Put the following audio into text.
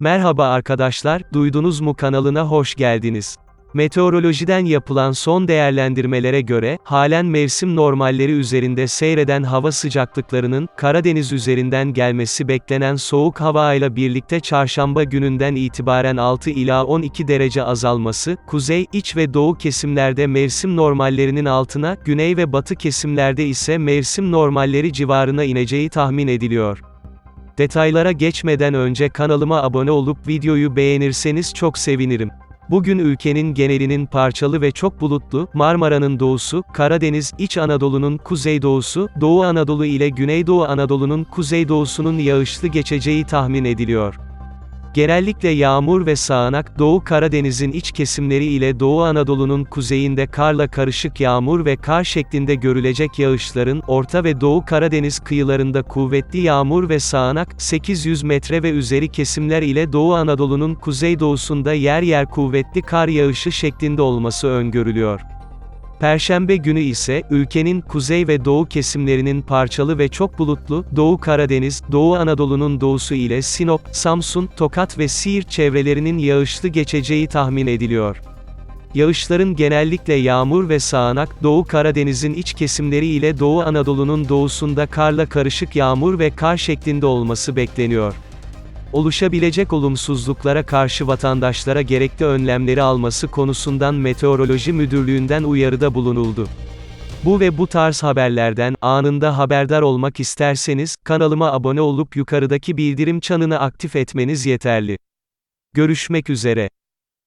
Merhaba arkadaşlar, duydunuz mu kanalına hoş geldiniz. Meteorolojiden yapılan son değerlendirmelere göre, halen mevsim normalleri üzerinde seyreden hava sıcaklıklarının, Karadeniz üzerinden gelmesi beklenen soğuk hava ile birlikte çarşamba gününden itibaren 6 ila 12 derece azalması, kuzey, iç ve doğu kesimlerde mevsim normallerinin altına, güney ve batı kesimlerde ise mevsim normalleri civarına ineceği tahmin ediliyor. Detaylara geçmeden önce kanalıma abone olup videoyu beğenirseniz çok sevinirim. Bugün ülkenin genelinin parçalı ve çok bulutlu, Marmara'nın doğusu, Karadeniz, İç Anadolu'nun kuzeydoğusu, Doğu Anadolu ile Güneydoğu Anadolu'nun kuzeydoğusunun yağışlı geçeceği tahmin ediliyor. Genellikle yağmur ve sağanak, Doğu Karadeniz'in iç kesimleri ile Doğu Anadolu'nun kuzeyinde karla karışık yağmur ve kar şeklinde görülecek yağışların, Orta ve Doğu Karadeniz kıyılarında kuvvetli yağmur ve sağanak, 800 metre ve üzeri kesimler ile Doğu Anadolu'nun kuzeydoğusunda yer yer kuvvetli kar yağışı şeklinde olması öngörülüyor. Perşembe günü ise, ülkenin kuzey ve doğu kesimlerinin parçalı ve çok bulutlu, Doğu Karadeniz, Doğu Anadolu'nun doğusu ile Sinop, Samsun, Tokat ve Siirt çevrelerinin yağışlı geçeceği tahmin ediliyor. Yağışların genellikle yağmur ve sağanak, Doğu Karadeniz'in iç kesimleri ile Doğu Anadolu'nun doğusunda karla karışık yağmur ve kar şeklinde olması bekleniyor oluşabilecek olumsuzluklara karşı vatandaşlara gerekli önlemleri alması konusundan Meteoroloji Müdürlüğü'nden uyarıda bulunuldu. Bu ve bu tarz haberlerden anında haberdar olmak isterseniz kanalıma abone olup yukarıdaki bildirim çanını aktif etmeniz yeterli. Görüşmek üzere.